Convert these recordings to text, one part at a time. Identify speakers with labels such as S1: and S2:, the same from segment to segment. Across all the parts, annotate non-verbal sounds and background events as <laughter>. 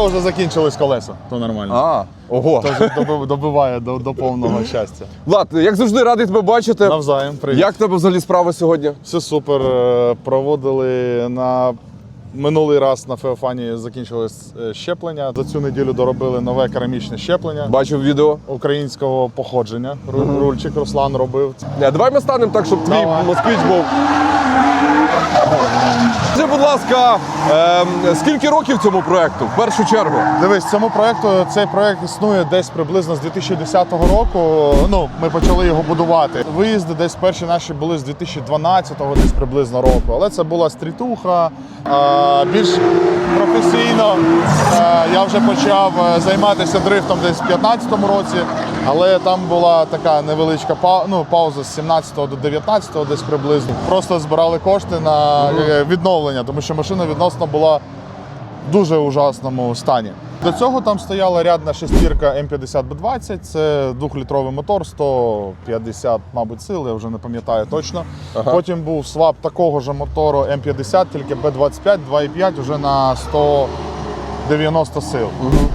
S1: то вже закінчились колеса, то нормально.
S2: А, ого.
S1: То вже доби- добиває до, до повного щастя.
S2: Влад, як завжди, радий тебе бачити.
S1: Навзаєм, привіт.
S2: Як в тебе взагалі справа сьогодні?
S1: Все супер. Е, Проводили на минулий раз на Феофані закінчилось е, щеплення. За цю неділю доробили нове керамічне щеплення
S2: Бачив відео.
S1: українського походження. Ру- Рульчик Руслан робив.
S2: Не, давай ми станемо так, щоб твій
S1: Давай.
S2: москвич був. Скажи, будь ласка, ем, скільки років цьому проекту? В першу чергу.
S1: Дивись, цьому проекту цей проект існує десь приблизно з 2010 року. Ну, ми почали його будувати. Виїзди десь перші наші були з 2012-го, десь приблизно року. Але це була стрітуха. А, більш професійно е, я вже почав е, займатися дрифтом десь в 2015 році, але там була така невеличка ну, пауза з 17 до 19 десь приблизно. Просто збирали кошти на е, відновлення, тому що машина відносно була в дуже ужасному стані. До цього там стояла рядна шестірка М50Б20, це двохлітровий мотор, 150, мабуть, сил, я вже не пам'ятаю точно.
S2: Ага.
S1: Потім був свап такого ж мотору М50, тільки Б25, 2,5 вже на 190 сил.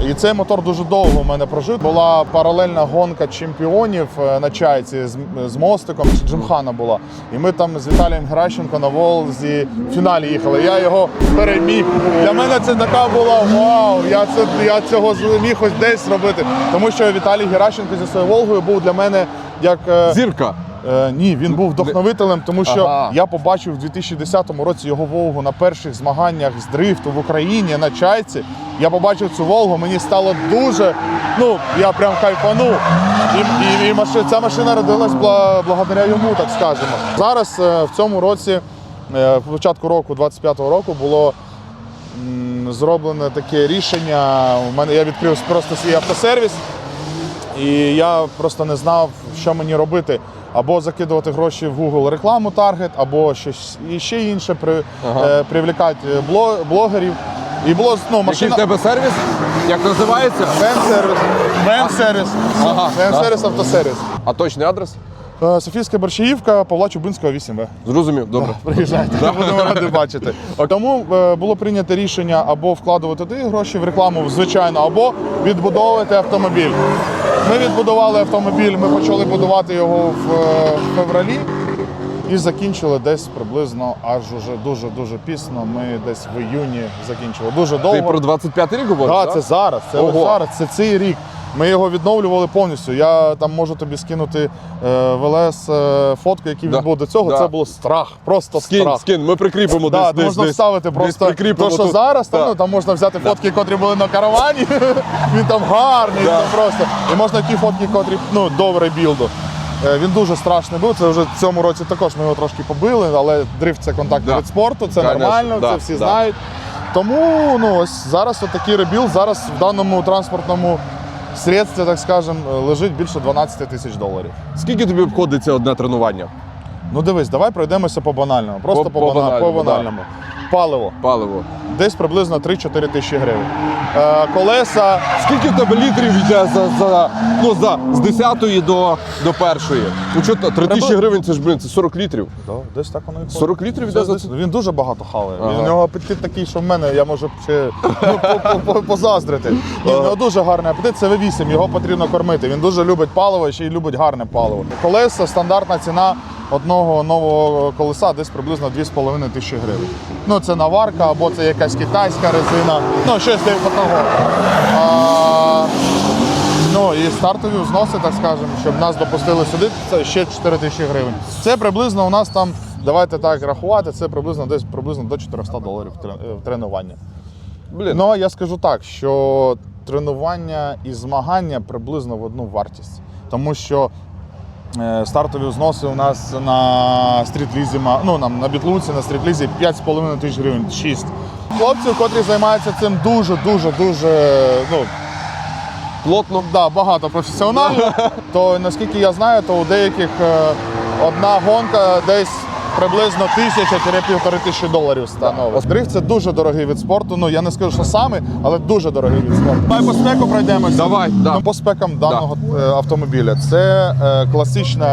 S1: І цей мотор дуже довго в мене прожив. Була паралельна гонка чемпіонів е, на чайці з, з мостиком, Джимхана була. І ми там з Віталієм Геращенко на Волзі в фіналі їхали. Я його переміг. Для мене це така була вау. Я це я цього зміг ось десь робити. Тому що Віталій Геращенко зі своєю Волгою був для мене як. е,
S2: Зірка.
S1: Е, ні, він був вдохновителем, тому що
S2: Ага.
S1: я побачив у 2010 році його Волгу на перших змаганнях з дрифту в Україні на чайці. Я побачив цю Волгу, мені стало дуже. Ну, я прям кайфанув. І, і, і маши, ця машина родилась бла- благодаря йому, так скажемо. Зараз е, в цьому році, е, в початку року, 25-го року, було зроблене таке рішення. У мене я відкрив просто свій автосервіс. І я просто не знав, що мені робити. Або закидувати гроші в Google рекламу таргет, або щось і ще інше при,
S2: Ага.
S1: е, привлікати бло- блогерів. І було ну,
S2: Який в
S1: машина.
S2: тебе сервіс? Як називається?
S1: Вен-сервіс. Вен-сервіс.
S2: Ага.
S1: Вен-сервіс, автосервіс.
S2: А точний адрес?
S1: Е, Софійська Борщаївка, Павла Чубинського, 8В.
S2: Зрозумів, добре.
S1: Приїжджайте, будемо раді бачити. Тому е, було прийнято рішення або вкладувати туди гроші в рекламу, звичайно, або відбудовувати автомобіль. Ми відбудували автомобіль, ми почали будувати його в е, февралі і закінчили десь приблизно аж уже дуже дуже пізно. Ми десь в іюні закінчили. Дуже довго.
S2: Ти про 25 рік говориш?
S1: Так,
S2: так?
S1: це зараз. Це
S2: Ого.
S1: зараз, це цей рік. Ми його відновлювали повністю. Я там можу тобі скинути е, в ЛС е, фотку, який
S2: Да.
S1: він був до цього.
S2: Да.
S1: Це було страх. Просто
S2: Скинь,
S1: страх.
S2: скинь, ми прикріпимо
S1: Да,
S2: десь.
S1: можна
S2: десь.
S1: вставити
S2: Десь
S1: просто то, що
S2: тут.
S1: зараз, там, ну, там можна взяти фотки, котрі були на каравані. <laughs> він там гарний,
S2: Да.
S1: там просто. І можна ті фотки, котрі ну, добре білду. Е, Він дуже страшний був. Це вже в цьому році також ми його трошки побили, але дрифт це контактний
S2: Да.
S1: вид спорту, це
S2: Конечно,
S1: нормально,
S2: да,
S1: це всі
S2: да.
S1: знають. Тому ну, ось зараз отакий ребіл. Зараз в даному транспортному средстві, так скажемо, лежить більше 12 тисяч доларів.
S2: Скільки тобі обходиться одне тренування?
S1: Ну дивись, давай пройдемося по банальному. Просто
S2: по,
S1: по,
S2: по банальному.
S1: по банальному. Паливо.
S2: Паливо.
S1: Десь приблизно 3-4 тисячі гривень. Е, колеса
S2: Скільки в тебе літрів йде за, за, ну, за з 10 до, до першої? Ну що, 3 тисячі гривень це ж, блін, це 40 літрів.
S1: Да, десь так воно і ходить.
S2: 40 літрів
S1: Це
S2: йде за
S1: десь-
S2: це?
S1: Він дуже багато хаває.
S2: Ага.
S1: Він, у нього апетит такий, що в мене я можу ще ну, по- по- по- позаздрити. Ні, в нього дуже гарний апетит, це V8, його потрібно кормити. Він дуже любить паливо, ще й любить гарне паливо. Колеса, стандартна ціна одного нового колеса десь приблизно 2,5 тисячі гривень. Ну, це наварка або це якась китайська резина, ну щось типу того. А, Ну і стартові взноси, так скажемо, щоб нас допустили сюди, це ще 4 тисячі гривень. Це приблизно у нас там, давайте так рахувати, це приблизно десь приблизно до 400 доларів е, тренування.
S2: Блін,
S1: Ну я скажу так, що тренування і змагання приблизно в одну вартість. Тому що стартові взноси у нас на стрітлізі, ну нам на бітлуці, на стрітлізі 5,5 тисяч гривень, 6. Хлопців, котрі займаються цим дуже, дуже, дуже ну,
S2: плотно.
S1: да, багато професіонально, то наскільки я знаю, то у деяких е, одна гонка десь приблизно тисяча-півтори тисячі доларів становить. Дрифт це дуже дорогий від спорту. Ну я не скажу, що саме, але дуже дорогий від спорту. Давай по спеку пройдемося.
S2: Давай, да.
S1: Ну, по спекам даного е, автомобіля. Це е, класична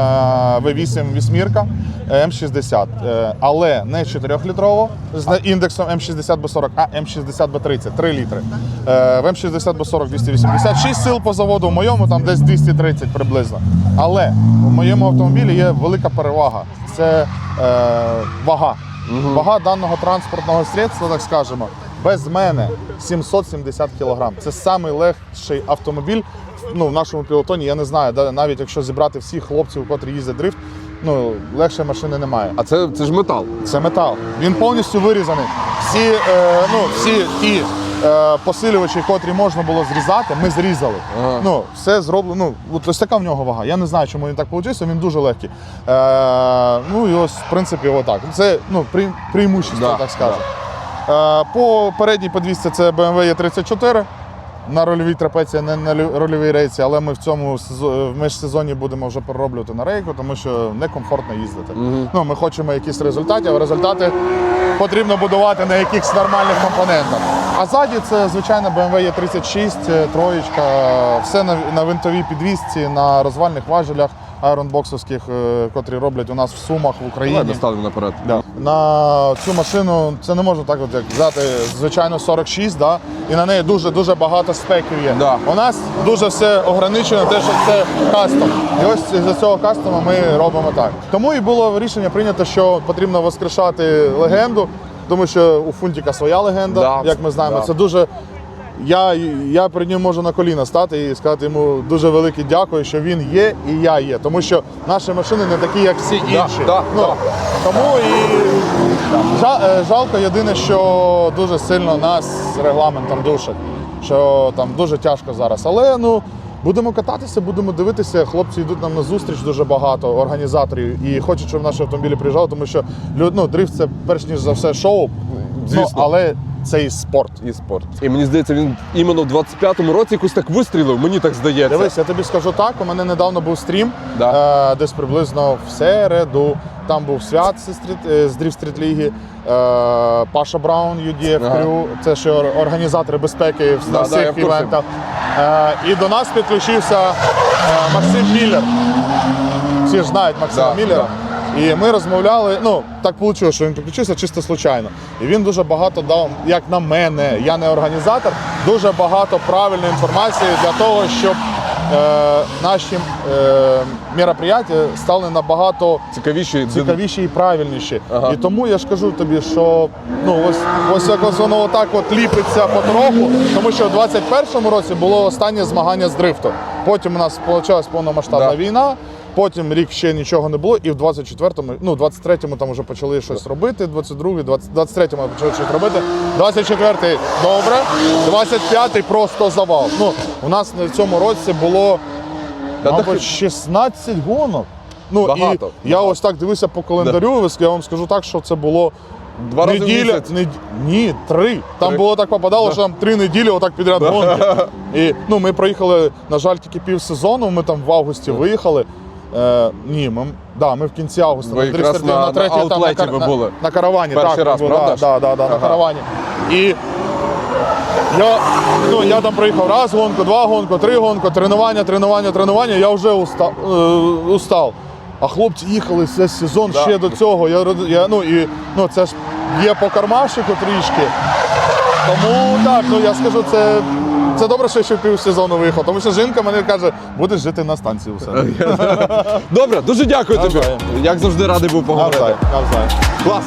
S1: V8 вісьмірка е, М60, е, але не 4-літрова з індексом М60B40, а М60B30, 3 літри. Е, в М60B40 286 сил по заводу, в моєму там десь 230 приблизно. Але в моєму автомобілі є велика перевага. Це е, вага. Вага даного транспортного средства, так скажемо, без мене 770 кг. Це найлегший автомобіль ну, в нашому пілотоні. Я не знаю, навіть якщо зібрати всіх хлопців, котрі їздять дрифт, ну легше машини немає.
S2: А це, це ж метал.
S1: Це метал. Він повністю вирізаний. Всі, е, ну, всі ті посилювачі, котрі можна було зрізати, ми зрізали.
S2: Ага.
S1: Ну, все зроблено. Ну, от ось така в нього вага. Я не знаю, чому він так вийшов, він дуже легкий. Е, ну і ось, в принципі, отак. Це ну, преимущество,
S2: Да,
S1: так скажемо. Е, по передній подвісці це BMW E34. На рольовій трапеції, не на рольовій рейці, але ми в цьому в міжсезоні будемо вже перероблювати на рейку, тому що некомфортно їздити. Ну, ми хочемо якісь результати, а результати потрібно будувати на якихось нормальних компонентах. А ззаді це звичайно BMW E36, е, троєчка, все на, на винтовій підвісці, на розвальних важелях айронбоксовських, е, котрі роблять у нас в Сумах в
S2: Давай
S1: Україні.
S2: доставимо наперед.
S1: Да. На цю машину це не можна так, от як взяти звичайно 46, да, і на неї дуже дуже багато спеків є.
S2: Да.
S1: У нас дуже все ограничено, те, що це кастом. І ось за цього кастома ми робимо так. Тому і було рішення прийнято, що потрібно воскрешати легенду, тому що у Фунтіка своя легенда,
S2: Да.
S1: як ми знаємо.
S2: Да.
S1: Це дуже. Я, я перед ним можу на коліна стати і сказати йому дуже велике дякую, що він є і я є. Тому що наші машини не такі, як всі інші.
S2: да,
S1: ну,
S2: да.
S1: Тому і жа- е, жалко єдине, що дуже сильно нас регламентом душить, що там дуже тяжко зараз. Але ну. Будемо кататися, будемо дивитися. Хлопці йдуть нам на зустріч дуже багато організаторів і хочуть, щоб наші автомобілі приїжджали, тому що ну, дрифт це перш ніж за все шоу,
S2: Звісно.
S1: Ну, але це і спорт.
S2: І спорт. І мені здається, він іменно в 25-му році якось так вистрілив, мені так здається.
S1: Дивись, я тобі скажу так. У мене недавно був стрім,
S2: Да.
S1: е, десь приблизно в середу. Там був свят е, з Дрів Стріт Ліги, е, Паша Браун, UDF
S2: Ага.
S1: Crew, це ще ор- організатори безпеки в-
S2: Да, да,
S1: всіх
S2: курсі.
S1: івентах. Е, і до нас підключився е, Максим Міллер. Всі ж знають Максима
S2: Да,
S1: Міллера. І ми розмовляли. Ну так вийшло, що він підключився чисто случайно. І він дуже багато дав, як на мене, я не організатор, дуже багато правильної інформації для того, щоб е, наші е, мероприятия стали набагато
S2: Цікавіші.
S1: цікавіші і правильніші.
S2: Ага.
S1: І тому я ж кажу тобі, що ну ось ось якось воно отак от ліпиться потроху, тому що в 21-му році було останнє змагання з дрифту. Потім у нас почалась повномасштабна
S2: Да.
S1: війна. Потім рік ще нічого не було, і в 24-му, ну 23-му там вже почали щось робити. 22-й, 20 23-му почали щось робити. 24-й добре, 25-й просто завал. Ну у нас в цьому році було Мабуть, 16 гонок. Ну
S2: Багато,
S1: і я ось так дивився по календарю. Я вам скажу так, що це було
S2: Два рази в місяць.
S1: нед- Ні, три. Там
S2: Три?
S1: було так попадало, що там три неділі отак підряд гонки. <laughs> І ну ми проїхали, на жаль, тільки півсезону. Ми там в августі виїхали. Е, ні, ми, да, ми в кінці августа.
S2: Ви
S1: на
S2: якраз на- на
S1: третій, там,
S2: аутлеті
S1: кар-
S2: ви були.
S1: На, каравані,
S2: Перший
S1: так.
S2: раз,
S1: ми,
S2: правда
S1: Да, да, да, да, на каравані. І я, ну, я там проїхав раз гонку, два гонку, три гонку, тренування, тренування, тренування, я вже устав. Е, устав. А хлопці їхали весь сезон
S2: Да.
S1: ще до цього. Я, я, ну, і, ну, це ж є по кармашику трішки. Тому так, ну я скажу, це, це добре, що я ще півсезону виїхав. Тому що жінка мені каже, будеш жити на станції у себе. <laughs>
S2: Добре, дуже дякую тобі. Як завжди радий був поговорити. Клас.